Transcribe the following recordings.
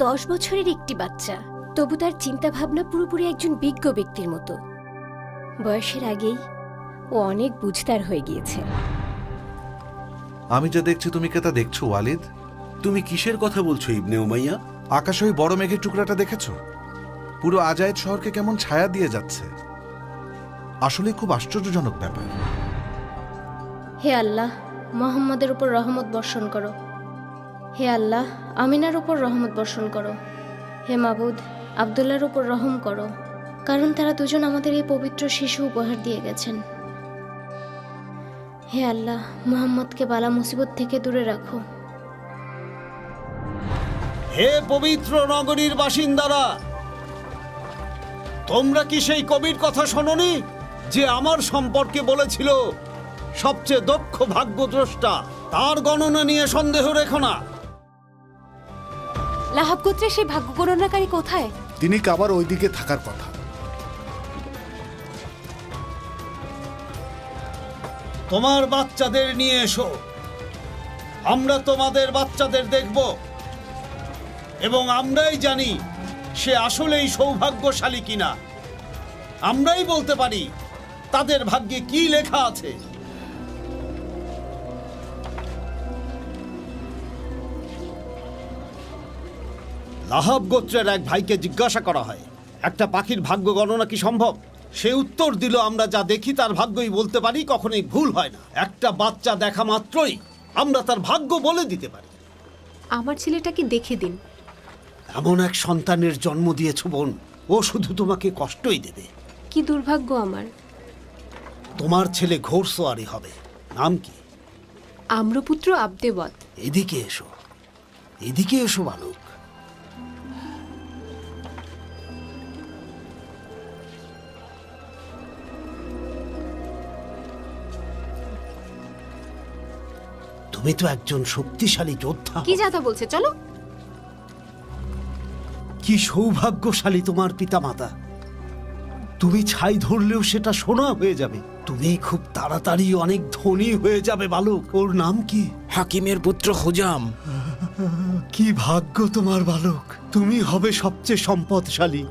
দশ বছরের একটি বাচ্চা। তবু তার চিন্তা ভাবনা পুরোপুরি একজন বিজ্ঞ ব্যক্তির মতো। বয়সের আগেই ও অনেক বুঝতার হয়ে গিয়েছে। আমি যা দেখছি তুমি কে তা দেখছ ওয়ালিদ? তুমি কিসের কথা বলছো ইবনে উমাইয়া? আকাশে ওই বড় মেঘের টুকরাটা দেখেছ? পুরো আজায়েদ শহরকে কেমন ছায়া দিয়ে যাচ্ছে। আসলে খুব আশ্চর্যজনক ব্যাপার। হে আল্লাহ মোহাম্মদের উপর রহমত বর্ষণ করো। হে আল্লাহ আমিনার উপর রহমত বর্ষণ করো। হে মাবুদ আবদুল্লার উপর রহম করো, কারণ তারা দুজন আমাদের এই পবিত্র শিশু উপহার দিয়ে গেছেন। হে আল্লাহ, মোহাম্মদকে বালা মুসিবত থেকে দূরে রাখো। হে পবিত্র নগরীর বাসিন্দারা, তোমরা কি সেই কবির কথা শোনি যে আমার সম্পর্কে বলেছিল, সবচেয়ে দক্ষ ভাগ্যদ্রষ্টা, তার গণনা নিয়ে সন্দেহ রেখো না। লাহাব গোত্রের সেই ভাগ্য গণনাকারী কোথায়? তিনি কাবার ওইদিকে থাকার কথা। তোমার বাচ্চাদের নিয়ে এসো। আমরা তোমাদের বাচ্চাদের দেখব এবং আমরাই জানি সে আসলেই সৌভাগ্যশালী কিনা। আমরাই বলতে পারি তাদের ভাগ্যে কি লেখা আছে? লাহাব গোত্রের এক ভাইকে জিজ্ঞাসা করা হয় একটা পাখির ভাগ্য গণনা কি সম্ভব? সে উত্তর দিল আমরা যা দেখি তার ভাগ্যই বলতে পারি কখনোই ভুল হয় না। একটা বাচ্চা দেখা মাত্রই আমরা তার ভাগ্য বলে দিতে পারি। আমার ছেলেটাকে দেখে দিন। এমন এক সন্তানের জন্ম দিয়েছ বোন ও শুধু তোমাকে কষ্টই দেবে। কি দুর্ভাগ্য আমার। তোমার ছেলে ঘোড়সোয়ারি হবে। নাম কি? আম্রপুত্র আবদেবত এদিকে এসো এদিকে এসো বালক। তুমি তো একজন শক্তিশালী যোদ্ধা। কি যাতা বলছে চলো। কি সৌভাগ্যশালী তোমার পিতামাতা। তুমি ছাই ধরলেও সেটা সোনা হয়ে যাবে। তুমি খুব তাড়াতাড়ি অনেক ধনী হয়ে যাবে বালক। ওর নাম কি? হাকিমের পুত্র হুজাম। কি ভাগ্য তোমার বালক। তুমি হবে সবচেয়ে সম্পদশালী।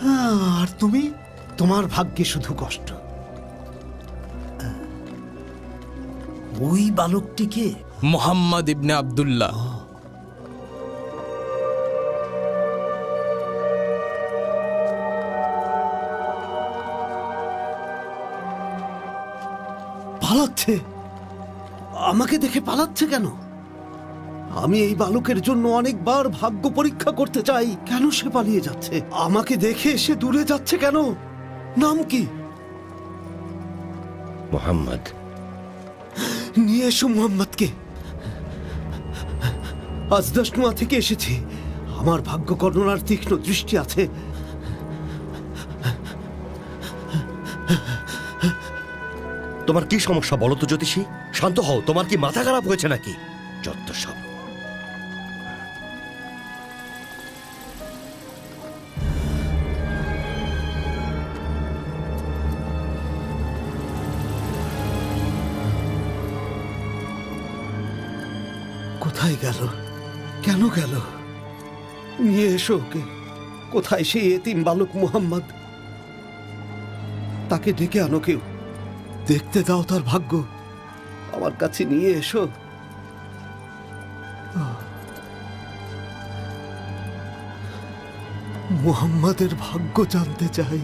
হ্যাঁ, আর তুমি? তোমার ভাগ্যে শুধু কষ্ট। ওই বালকটিকে? মোহাম্মদ ইবনে আবদুল্লাহ। পালাচ্ছে? আমাকে দেখে পালাচ্ছে কেন? আমি এই বালকের জন্য অনেকবার ভাগ্য পরীক্ষা করতে চাই। কেন সে পালিয়ে যাচ্ছে? আমাকে দেখে সে দূরে যাচ্ছে কেন? নাম কি? মোহাম্মদ নিয়ে এসো মোহাম্মদকে। আজ দশনুয়া থেকে এসেছি। আমার ভাগ্য গণনার তীক্ষ্ণ দৃষ্টি আছে। তোমার কি সমস্যা বলো তো, জ্যোতিষী? শান্ত হও, তোমার কি মাথা খারাপ হয়েছে নাকি? যত সব। কোথায় গেল? কেন গেল? নিয়ে এসো ওকে। কোথায় সেই এতিম বালক মুহাম্মদ? তাকে ডেকে আনো কেউ। দেখতে দাও তার ভাগ্য। আমার কাছে নিয়ে এসো। মুহাম্মাদের ভাগ্য জানতে চাই।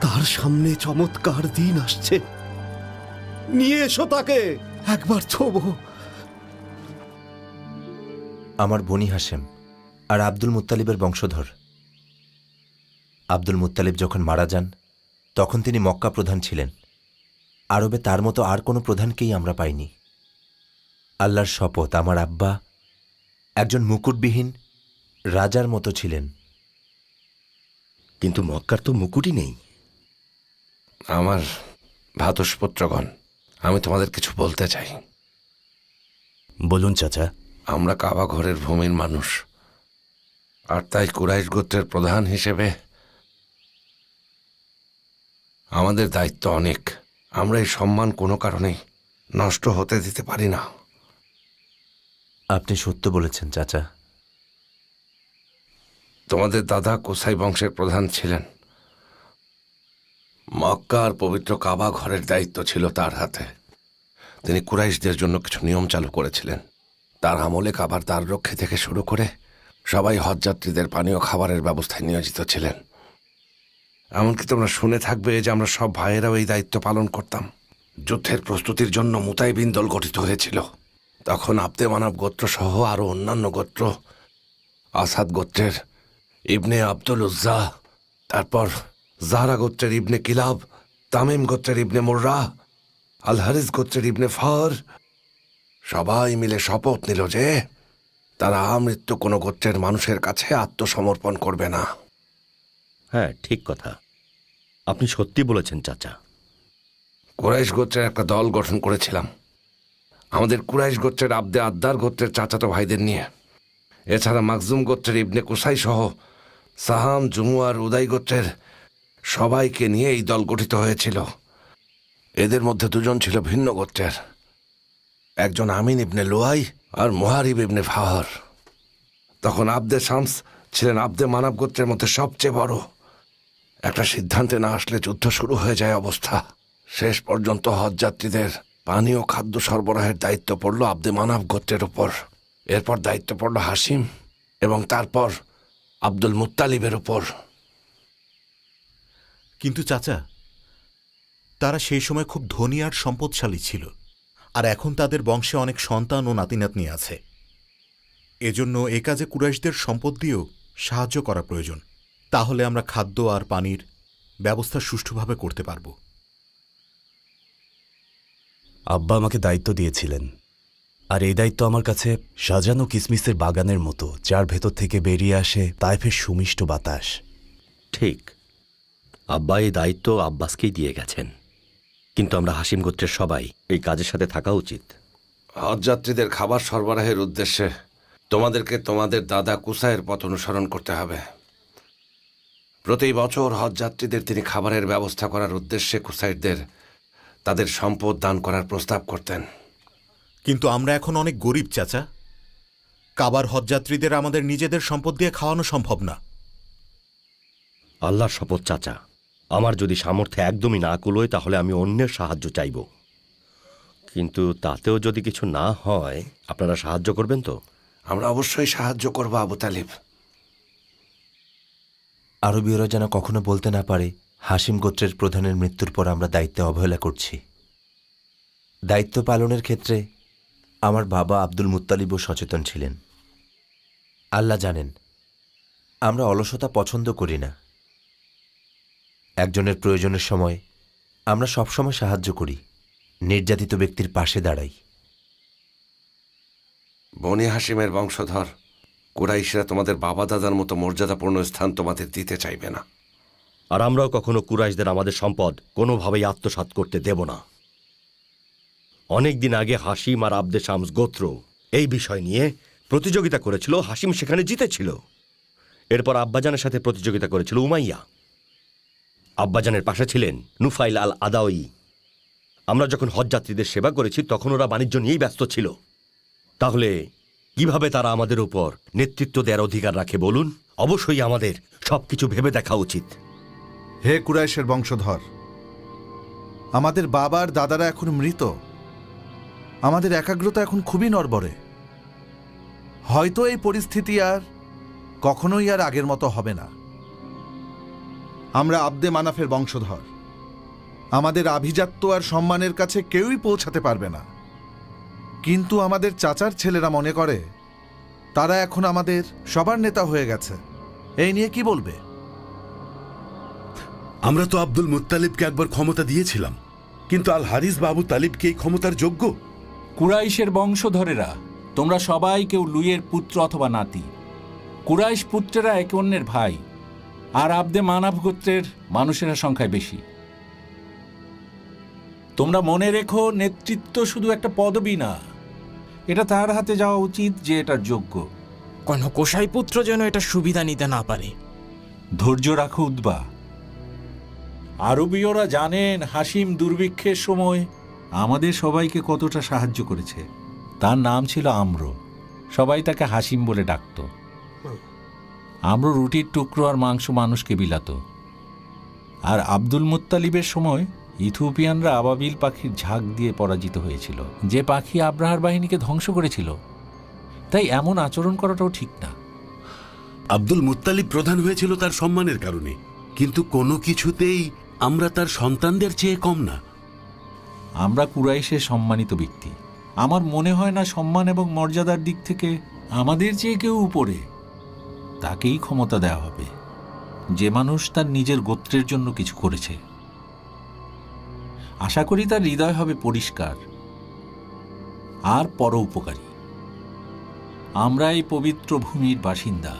তার সামনে চমৎকার দিন আসছে। নিয়ে এসো তাকে। একবার ছোবো। আমার বনি হাসেম আর আব্দুল মুত্তালিবের বংশধর। আব্দুল মুত্তালিব যখন মারা যান তখন তিনি মক্কা প্রধান ছিলেন। আরবে তার মতো আর কোনো প্রধানকেই আমরা পাইনি। আল্লাহর শপথ আমার আব্বা একজন মুকুটবিহীন রাজার মতো ছিলেন। কিন্তু মক্কার তো মুকুটই নেই। আমার ভাতস্পুত্রগণ আমি তোমাদের কিছু বলতে চাই। বলুন চাচা। আমরা কাবা ঘরের ভূমির মানুষ। আর তাই কুরাইশ গোত্রের প্রধান হিসেবে আমাদের দায়িত্ব অনেক। আমরা এই সম্মান কোনো কারণেই নষ্ট হতে দিতে পারি না। আপনি সত্য বলেছেন চাচা। তোমাদের দাদা কোসাই বংশের প্রধান ছিলেন। মক্কা আর পবিত্র কাবা ঘরের দায়িত্ব ছিল তার হাতে। তিনি কুরাইশদের জন্য কিছু নিয়ম চালু করেছিলেন। তার আমলে কাবার তার রক্ষে থেকে শুরু করে সবাই হজযাত্রীদের পানীয় খাবারের ব্যবস্থায় নিয়োজিত ছিলেন। এমনকি তোমরা শুনে থাকবে যে আমরা সব ভাইয়েরাও এই দায়িত্ব পালন করতাম। যুদ্ধের প্রস্তুতির জন্য মুতাইবিন দল গঠিত হয়েছিল। তখন আব্দে মানব গোত্র সহ আরও অন্যান্য গোত্র, আসাদ গোত্রের ইবনে আব্দুল উজ্জা তারপর জাহরা গোত্রের ইবনে কিলাব তামিম গোত্রের ইবনে মোর্রা আল হারিস গোত্রের ইবনে ফর সবাই মিলে শপথ নিল যে তারা আমৃত্যু কোনো গোত্রের মানুষের কাছে আত্মসমর্পণ করবে না। হ্যাঁ ঠিক কথা। আপনি সত্যি বলেছেন চাচা। কুরাইশ গোত্রের একটা দল গঠন করেছিলাম। আমাদের কুরাইশ গোত্রের আব্দে আদ্দার গোত্রের চাচাতো ভাইদের নিয়ে। এছাড়া মাকজুম গোত্রের ইবনে কুসাই সহ সাহাম জুমুয়ার উদয় গোত্রের সবাইকে নিয়ে এই দল গঠিত হয়েছিল। এদের মধ্যে দুজন ছিল ভিন্ন গোত্রের। একজন আমিন ইবনে লোয়াই আর মোহারিব ইবনে ফাহর। তখন আব্দে শামস ছিলেন আব্দে মানব গোত্রের মধ্যে সবচেয়ে বড়। একটা সিদ্ধান্তে না আসলে যুদ্ধ শুরু হয়ে যায় অবস্থা। শেষ পর্যন্ত হজযাত্রীদের পানীয় খাদ্য সরবরাহের দায়িত্ব পড়ল আব্দে মানব গোত্রের উপর। এরপর দায়িত্ব পড়ল হাসিম এবং তারপর আব্দুল মুত্তালিবের উপর। কিন্তু চাচা তারা সেই সময় খুব ধনী আর সম্পদশালী ছিল আর এখন তাদের বংশে অনেক সন্তান ও নাতিনাতনি আছে। এজন্য এ কাজে কুরাইশদের সম্পদ দিয়েও সাহায্য করা প্রয়োজন। তাহলে আমরা খাদ্য আর পানির ব্যবস্থা সুষ্ঠুভাবে করতে পারব। আব্বা আমাকে দায়িত্ব দিয়েছিলেন আর এই দায়িত্ব আমার কাছে সাজানো কিসমিসের বাগানের মতো যার ভেতর থেকে বেরিয়ে আসে তাইফের সুমিষ্ট বাতাস। ঠিক। আব্বা এই দায়িত্ব আব্বাসকেই দিয়ে গেছেন। কিন্তু আমরা হাসিম গোত্রের সবাই এই কাজের সাথে থাকা উচিত। হজযাত্রীদের খাবার সরবরাহের উদ্দেশ্যে তোমাদেরকে তোমাদের দাদা কুসাইয়ের পথ অনুসরণ করতে হবে। প্রতি বছর হজযাত্রীদের তিনি খাবারের ব্যবস্থা করার উদ্দেশ্যে কুসাইরদের তাদের সম্পদ দান করার প্রস্তাব করতেন। কিন্তু আমরা এখন অনেক গরিব চাচা। কাবার হজযাত্রীদের আমাদের নিজেদের সম্পদ দিয়ে খাওয়ানো সম্ভব না। আল্লাহর শপথ চাচা। আমার যদি সামর্থ্য একদমই না কুলোয় তাহলে আমি অন্যের সাহায্য চাইব। কিন্তু তাতেও যদি কিছু না হয় আপনারা সাহায্য করবেন তো? আমরা অবশ্যই সাহায্য করব আবু তালিব। আরবীয়রা যেন কখনো বলতে না পারে হাসিম গোত্রের প্রধানের মৃত্যুর পর আমরা দায়িত্বে অবহেলা করছি। দায়িত্ব পালনের ক্ষেত্রে আমার বাবা আব্দুল মুত্তালিবও সচেতন ছিলেন। আল্লাহ জানেন আমরা অলসতা পছন্দ করি না। একজনের প্রয়োজনের সময় আমরা সবসময় সাহায্য করি নির্যাতিত ব্যক্তির পাশে দাঁড়াই। বনি হাসিমের বংশধর কুরাইশরা তোমাদের বাবা দাদার মতো মর্যাদাপূর্ণ স্থান তোমাদের দিতে চাইবে না। আর আমরাও কখনো কুরাইশদের আমাদের সম্পদ কোনোভাবেই আত্মসাৎ করতে দেব না। অনেক দিন আগে হাসিম আর আব্দে শামস গোত্র এই বিষয় নিয়ে প্রতিযোগিতা করেছিল হাসিম সেখানে জিতেছিল। এরপর আব্বাজানের সাথে প্রতিযোগিতা করেছিল উমাইয়া। আব্বাজানের পাশে ছিলেন নুফাইল আল আদাওয়ি আমরা যখন হজযাত্রীদের সেবা করেছি, তখন ওরা বাণিজ্য নিয়েই ব্যস্ত ছিল। তাহলে কীভাবে তারা আমাদের উপর নেতৃত্ব দেওয়ার অধিকার রাখে বলুন? অবশ্যই আমাদের সবকিছু ভেবে দেখা উচিত। হে কুরাইশের বংশধর, আমাদের বাবার দাদারা এখন মৃত। আমাদের একাগ্রতা এখন খুবই নড়বড়ে। হয়তো এই পরিস্থিতি আর কখনোই আর আগের মতো হবে না। আমরা আব্দে মানাফের বংশধর। আমাদের আভিজাত্য আর সম্মানের কাছে কেউই পৌঁছাতে পারবে না। কিন্তু আমাদের চাচার ছেলেরা মনে করে তারা এখন আমাদের সবার নেতা হয়ে গেছে। এই নিয়ে কি বলবে? আমরা তো আব্দুল মুত্তালিবকে একবার ক্ষমতা দিয়েছিলাম কিন্তু আল হারিস বাবু তালিবকে এই ক্ষমতার যোগ্য? কুরাইশের বংশধরেরা তোমরা সবাই কেউ লুইয়ের পুত্র অথবা নাতি। কুরাইশ পুত্রেরা একে অন্যের ভাই। আর আব্দে মানব গোত্রের মানুষেরা সংখ্যায় বেশি। তোমরা মনে রেখো নেতৃত্ব শুধু একটা পদবি না। এটা তার হাতে যাওয়া উচিত যে এটার যোগ্য। কোন কোষাই পুত্র যেন এটা সুবিধা নিতে না পারে? ধৈর্য রাখো উদ্বা। আরবীয়রা জানেন হাসিম দুর্ভিক্ষের সময় আমাদের সবাইকে কতটা সাহায্য করেছে। তার নাম ছিল আম্র। সবাই তাকে হাসিম বলে ডাকত। আম্র রুটির টুকরো আর মাংস মানুষকে বিলাত। আর আব্দুল মুত্তালিবের সময় ইথিওপিয়ানরা আবাবিল পাখির ঝাঁক দিয়ে পরাজিত হয়েছিল। যে পাখি আব্রাহার বাহিনীকে ধ্বংস করেছিল তাই এমন আচরণ করাটাও ঠিক না। আব্দুল মুত্তালিব প্রধান হয়েছিল তার সম্মানের কারণে কিন্তু কোনো কিছুতেই আমরা তার সন্তানদের চেয়ে কম না। আমরা কুরাইশের সম্মানিত ব্যক্তি। আমার মনে হয় না সম্মান এবং মর্যাদার দিক থেকে আমাদের চেয়ে কেউ উপরে। তাকেই ক্ষমতা দেওয়া হবে। যে মানুষ তার নিজের গোত্রের জন্য কিছু করেছে। আশা করি তার হৃদয় হবে পরিষ্কার। আর পর উপকারী আমরা এই পবিত্র ভূমির বাসিন্দা।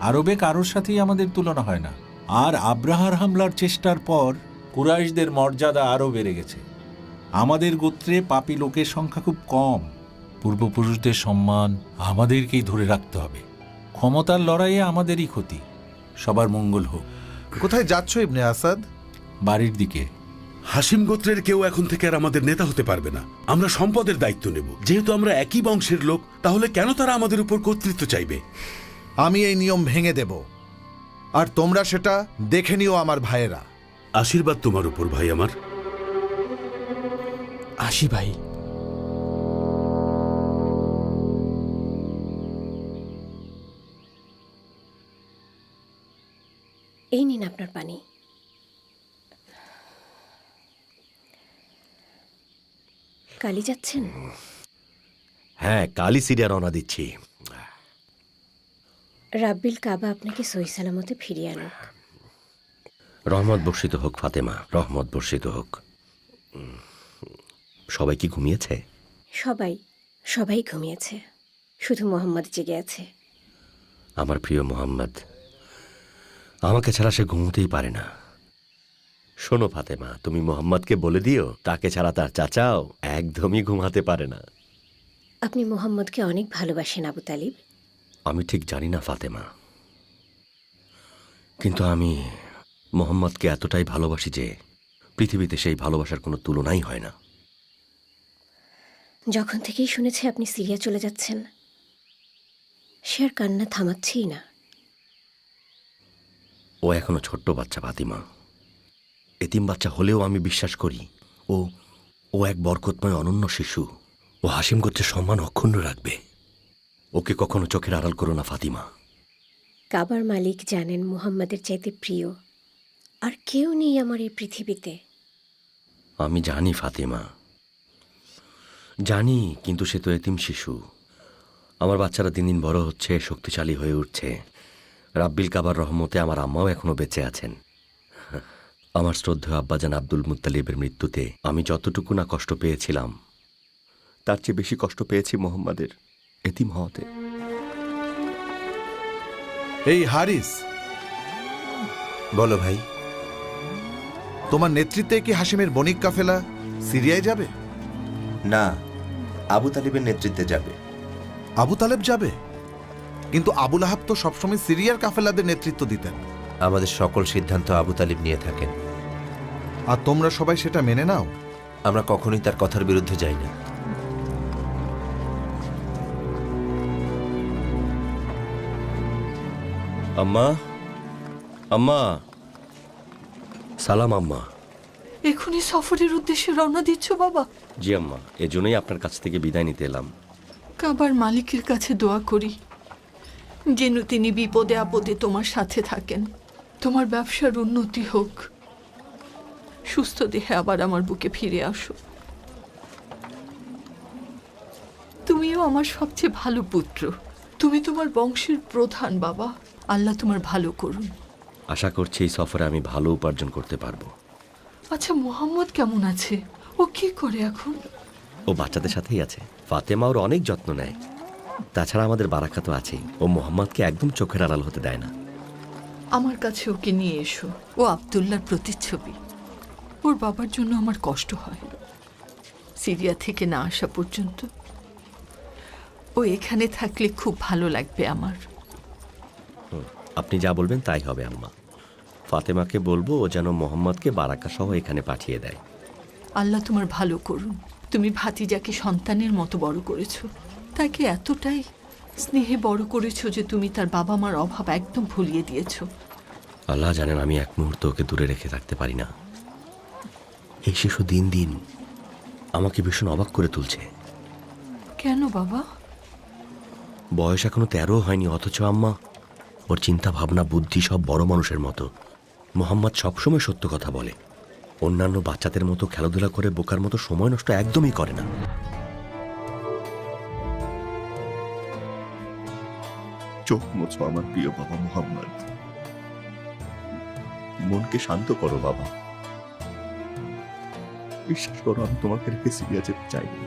আরবে কারোর সাথেই আমাদের তুলনা হয় না। আর আব্রাহার হামলার চেষ্টার পর কুরাইশদের মর্যাদা আরও বেড়ে গেছে। আমাদের গোত্রে পাপী লোকের সংখ্যা খুব কম। পূর্বপুরুষদের সম্মান আমাদেরকেই ধরে রাখতে হবে। ক্ষমতার লড়াইয়ে আমাদেরই ক্ষতি। সবার মঙ্গল হোক। কোথায় যাচ্ছ ইবনে আসাদ? বাড়ির দিকে। হাসিম গোত্রের কেউ এখন থেকে আর আমাদের নেতা হতে পারবে না। আমরা সম্পদের দায়িত্ব নেব। যেহেতু আমরা একই বংশের লোক তাহলে কেন তারা আমাদের উপর কর্তৃত্ব চাইবে? আমি এই নিয়ম ভেঙে দেব। আর তোমরা সেটা দেখে নিও আমার ভাইয়েরা। আশীর্বাদ তোমার উপর ভাই আমার। আশি ভাই। এই নিন আপনার পানি। কালি যাচ্ছেন? হ্যাঁ কালই সিরিয়া রওনা দিচ্ছি। রাব্বিল কাবা আপনাকে সহি সালামতে ফিরিয়ে আনুক। রহমত বর্ষিত হোক ফাতেমা রহমত বর্ষিত হোক। সবাই কি ঘুমিয়েছে? সবাই সবাই ঘুমিয়েছে। শুধু মোহাম্মদ জেগে আছে। আমার প্রিয় মোহাম্মদ আমাকে ছাড়া সে ঘুমোতেই পারে না। শোনো ফাতেমা তুমি মোহাম্মদকে বলে দিও তাকে ছাড়া তার চাচাও একদমই ঘুমাতে পারে না। আপনি মোহাম্মদকে অনেক ভালোবাসেন আবু তালিব। আমি ঠিক জানি না ফাতেমা। কিন্তু আমি মোহাম্মদকে এতটাই ভালোবাসি যে পৃথিবীতে সেই ভালোবাসার কোনো তুলনাই হয় না। যখন থেকেই শুনেছে আপনি সিরিয়া চলে যাচ্ছেন সে আর কান্না থামাচ্ছেই না। ও এখনও ছোট্ট বাচ্চা ফাতিমা। এতিম বাচ্চা হলেও আমি বিশ্বাস করি ও ও এক বরকতময় অনন্য শিশু। ও হাসিম গোত্রের সম্মান অক্ষুণ্ণ রাখবে। ওকে কখনো চোখের আড়াল করো না ফাতিমা। কাবার মালিক জানেন মুহাম্মাদের চাইতে প্রিয়। আর কেউ নেই আমার এই পৃথিবীতে। আমি জানি ফাতিমা। জানি কিন্তু সে তো এতিম শিশু। আমার বাচ্চারা দিন দিন বড় হচ্ছে শক্তিশালী হয়ে উঠছে। রাব্বিল কাবার রহমতে আমার আম্মাও এখনও বেঁচে আছেন। আমার শ্রদ্ধেয় আব্বাজান আব্দুল মুত্তালিবের মৃত্যুতে আমি যতটুকু না কষ্ট পেয়েছিলাম তার চেয়ে বেশি কষ্ট পেয়েছি মোহাম্মদের এতিম হওয়াতে। এই হারিস! বলো ভাই তোমার নেতৃত্বে কি হাসিমের বণিক কাফেলা সিরিয়ায় যাবে? না আবু তালিবের নেতৃত্বে যাবে। আবু তালেব যাবে? কিন্তু আবুল আহাব তো সবসময় সিরিয়ার কাফেলাদের নেতৃত্ব দিতেন। আমাদের সকল সিদ্ধান্ত আবু তালিব নিয়ে থাকেন। আর তোমরা সবাই সেটা মেনে নাও। আমরা কখনোই তার কথার বিরুদ্ধে যাই না। আম্মা আম্মা। সালাম আম্মা। এখনই সফরের উদ্দেশ্যে রওনা দিচ্ছ বাবা? জি আম্মা। এজন্যই আপনার কাছ থেকে বিদায় নিতে এলাম। কাবার মালিকের কাছে দোয়া করি। যেন তিনি বিপদে আপদে তোমার সাথে থাকেন। তোমার ব্যবসার উন্নতি হোক। সুস্থ দেহে আবার আমার বুকে ফিরে আসো। তুমিও আমার সবচেয়ে ভালো পুত্র। তুমি তোমার বংশের প্রধান বাবা। আল্লাহ তোমার ভালো করুন। আশা করছি এই সফরে আমি ভালো উপার্জন করতে পারব। আচ্ছা মোহাম্মদ কেমন আছে? ও কি করে এখন? ও বাচ্চাদের সাথেই আছে। ফাতেমা ওর অনেক যত্ন নেয়। তাছাড়া আমাদের বারাকা তো আছেই। ও মোহাম্মদকে একদম চোখের আড়াল হতে দেয় না। আমার কাছে ওকে নিয়ে এসো। ও আবদুল্লার প্রতিচ্ছবি। ওর বাবার জন্য আমার কষ্ট হয়। সিরিয়া থেকে না আসা পর্যন্ত। ও এখানে থাকলে খুব ভালো লাগবে আমার। আপনি যা বলবেন তাই হবে আম্মা। ফাতেমাকে বলব ও যেন মোহাম্মদকে বারাকা সহ এখানে পাঠিয়ে দেয়। আল্লাহ তোমার ভালো করুন। তুমি ভাতিজাকে সন্তানের মতো বড় করেছ। তাকে এতটাই স্নেহে বড় করেছ যে তুমি তার বাবা মার অভাব একদম ভুলিয়ে দিয়েছ। আল্লাহ জানেন আমি এক মুহূর্ত ওকে দূরে রেখে থাকতে পারি না। এই শিশু দিন দিন আমাকে ভীষণ অবাক করে তুলছে। কেন বাবা? বয়স এখনও তেরো হয়নি অথচ আম্মা ওর চিন্তা ভাবনা বুদ্ধি সব বড় মানুষের মতো। মোহাম্মদ সবসময় সত্য কথা বলে। অন্যান্য বাচ্চাদের মতো খেলাধুলা করে বোকার মতো সময় নষ্ট একদমই করে না। চোখ মোছো, আমার প্রিয় বাবা মোহাম্মদ। মনকে শান্ত করো, বাবা। বিশ্বাস করো, আমি তোমাকে রেখে সিরিয়া যেতে চাইনি।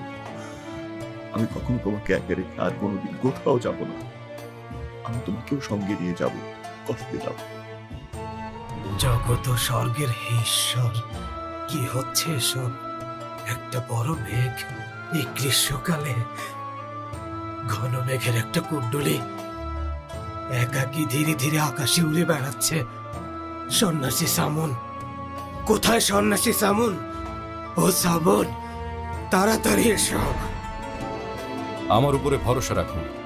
আমি কখনো তোমাকে একা রেখে আর কোনোদিন কোথাও যাব না। আমি তোমাকেও সঙ্গে নিয়ে যাব, কষ্ট দাও জগত স্বর্গের হে ঈশ্বর, কি হচ্ছে এসব? একটা বড় মেঘ, এই গ্রীষ্মকালে। ঘন মেঘের একটা কুণ্ডলি একাকি ধীরে ধীরে আকাশে উড়ে বেড়াচ্ছে। সন্ন্যাসী সামন, কোথায় সন্ন্যাসী সামন? ও সাবন তাড়াতাড়ি এসব আমার উপরে ভরসা রাখুন।